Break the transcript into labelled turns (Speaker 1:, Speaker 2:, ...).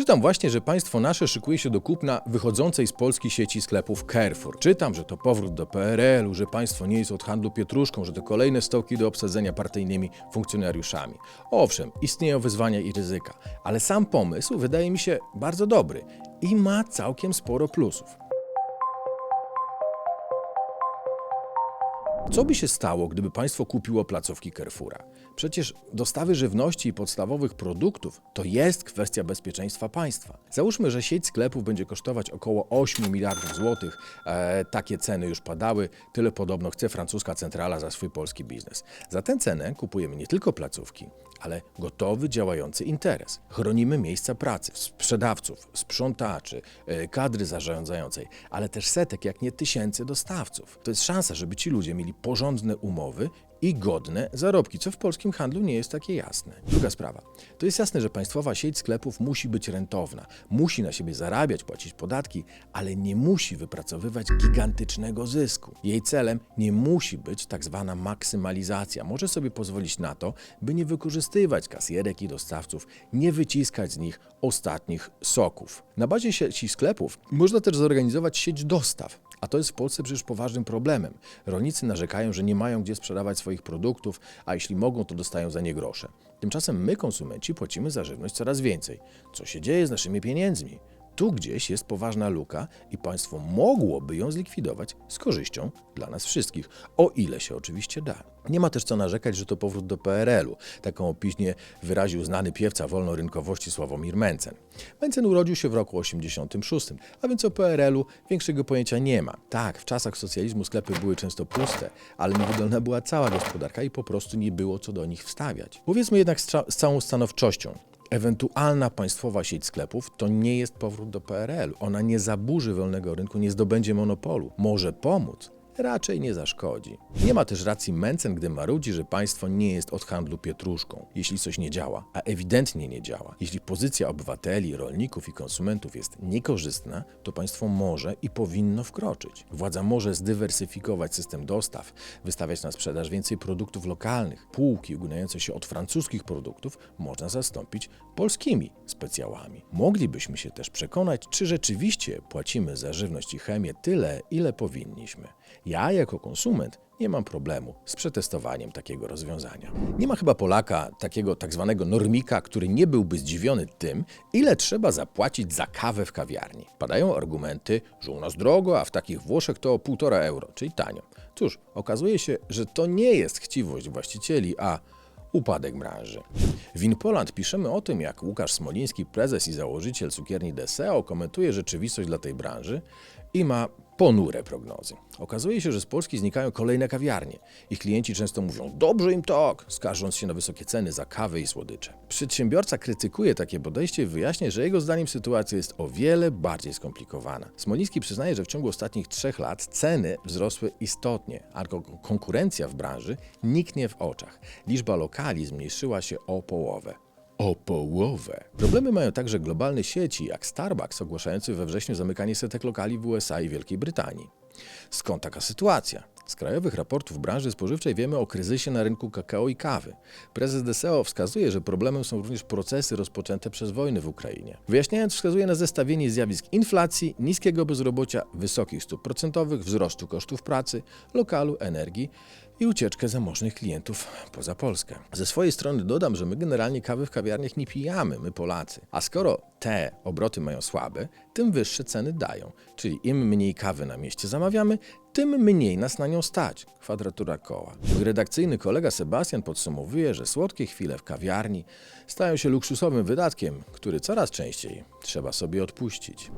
Speaker 1: Czytam właśnie, że państwo nasze szykuje się do kupna wychodzącej z Polski sieci sklepów Carrefour. Czytam, że to powrót do PRL-u, że państwo nie jest od handlu pietruszką, że to kolejne stołki do obsadzenia partyjnymi funkcjonariuszami. Owszem, istnieją wyzwania i ryzyka, ale sam pomysł wydaje mi się bardzo dobry i ma całkiem sporo plusów. Co by się stało, gdyby państwo kupiło placówki Carrefoura? Przecież dostawy żywności i podstawowych produktów to jest kwestia bezpieczeństwa państwa. Załóżmy, że sieć sklepów będzie kosztować około 8 miliardów złotych. E, takie ceny już padały, tyle podobno chce francuska centrala za swój polski biznes. Za tę cenę kupujemy nie tylko placówki, ale gotowy, działający interes. Chronimy miejsca pracy, sprzedawców, sprzątaczy, e, kadry zarządzającej, ale też setek, jak nie tysięcy dostawców. To jest szansa, żeby ci ludzie mieli porządne umowy i godne zarobki, co w polskim handlu nie jest takie jasne. Druga sprawa. To jest jasne, że państwowa sieć sklepów musi być rentowna, musi na siebie zarabiać, płacić podatki, ale nie musi wypracowywać gigantycznego zysku. Jej celem nie musi być tak zwana maksymalizacja. Może sobie pozwolić na to, by nie wykorzystywać kasjerek i dostawców, nie wyciskać z nich ostatnich soków. Na bazie sieci sklepów można też zorganizować sieć dostaw. A to jest w Polsce przecież poważnym problemem. Rolnicy narzekają, że nie mają gdzie sprzedawać swoich produktów, a jeśli mogą, to dostają za nie grosze. Tymczasem my, konsumenci, płacimy za żywność coraz więcej. Co się dzieje z naszymi pieniędzmi? Tu gdzieś jest poważna luka i państwo mogłoby ją zlikwidować z korzyścią dla nas wszystkich, o ile się oczywiście da. Nie ma też co narzekać, że to powrót do PRL-u. Taką opinię wyraził znany piewca wolnorynkowości Sławomir Mencen. Mencen urodził się w roku 86, a więc o PRL-u większego pojęcia nie ma. Tak, w czasach socjalizmu sklepy były często puste, ale niewydolna była cała gospodarka i po prostu nie było co do nich wstawiać. Powiedzmy jednak z, z całą stanowczością, Ewentualna państwowa sieć sklepów to nie jest powrót do PRL. Ona nie zaburzy wolnego rynku, nie zdobędzie monopolu. Może pomóc, raczej nie zaszkodzi. Nie ma też racji Mencen, gdy marudzi, że państwo nie jest od handlu pietruszką. Jeśli coś nie działa, a ewidentnie nie działa, jeśli pozycja obywateli, rolników i konsumentów jest niekorzystna, to państwo może i powinno wkroczyć. Władza może zdywersyfikować system dostaw, wystawiać na sprzedaż więcej produktów lokalnych. Półki uginające się od francuskich produktów można zastąpić polskimi specjałami. Moglibyśmy się też przekonać, czy rzeczywiście płacimy za żywność i chemię tyle, ile powinniśmy. Ja jako konsument nie mam problemu z przetestowaniem takiego rozwiązania. Nie ma chyba Polaka, takiego tak zwanego normika, który nie byłby zdziwiony tym, ile trzeba zapłacić za kawę w kawiarni. Padają argumenty, że u nas drogo, a w takich Włoszech to półtora euro, czyli tanio. Cóż, okazuje się, że to nie jest chciwość właścicieli, a upadek branży. W Inpoland piszemy o tym, jak Łukasz Smoliński, prezes i założyciel cukierni Deseo, komentuje rzeczywistość dla tej branży i ma ponure prognozy. Okazuje się, że z Polski znikają kolejne kawiarnie. Ich klienci często mówią, dobrze im tak, skarżąc się na wysokie ceny za kawę i słodycze. Przedsiębiorca krytykuje takie podejście i wyjaśnia, że jego zdaniem sytuacja jest o wiele bardziej skomplikowana. Smoliński przyznaje, że w ciągu ostatnich trzech lat ceny wzrosły istotnie, a ko- konkurencja w branży niknie w oczach. Liczba lokali zmniejszyła się o połowę. O połowę. Problemy mają także globalne sieci, jak Starbucks, ogłaszający we wrześniu zamykanie setek lokali w USA i Wielkiej Brytanii. Skąd taka sytuacja? Z krajowych raportów branży spożywczej wiemy o kryzysie na rynku kakao i kawy. Prezes DSEO wskazuje, że problemem są również procesy rozpoczęte przez wojny w Ukrainie. Wyjaśniając, wskazuje na zestawienie zjawisk inflacji, niskiego bezrobocia, wysokich stóp procentowych, wzrostu kosztów pracy, lokalu, energii i ucieczkę zamożnych klientów poza Polskę. Ze swojej strony dodam, że my generalnie kawy w kawiarniach nie pijamy, my Polacy. A skoro te obroty mają słabe, tym wyższe ceny dają. Czyli im mniej kawy na mieście zamawiamy, tym mniej nas na nią stać. Kwadratura koła. Mój redakcyjny kolega Sebastian podsumowuje, że słodkie chwile w kawiarni stają się luksusowym wydatkiem, który coraz częściej trzeba sobie odpuścić.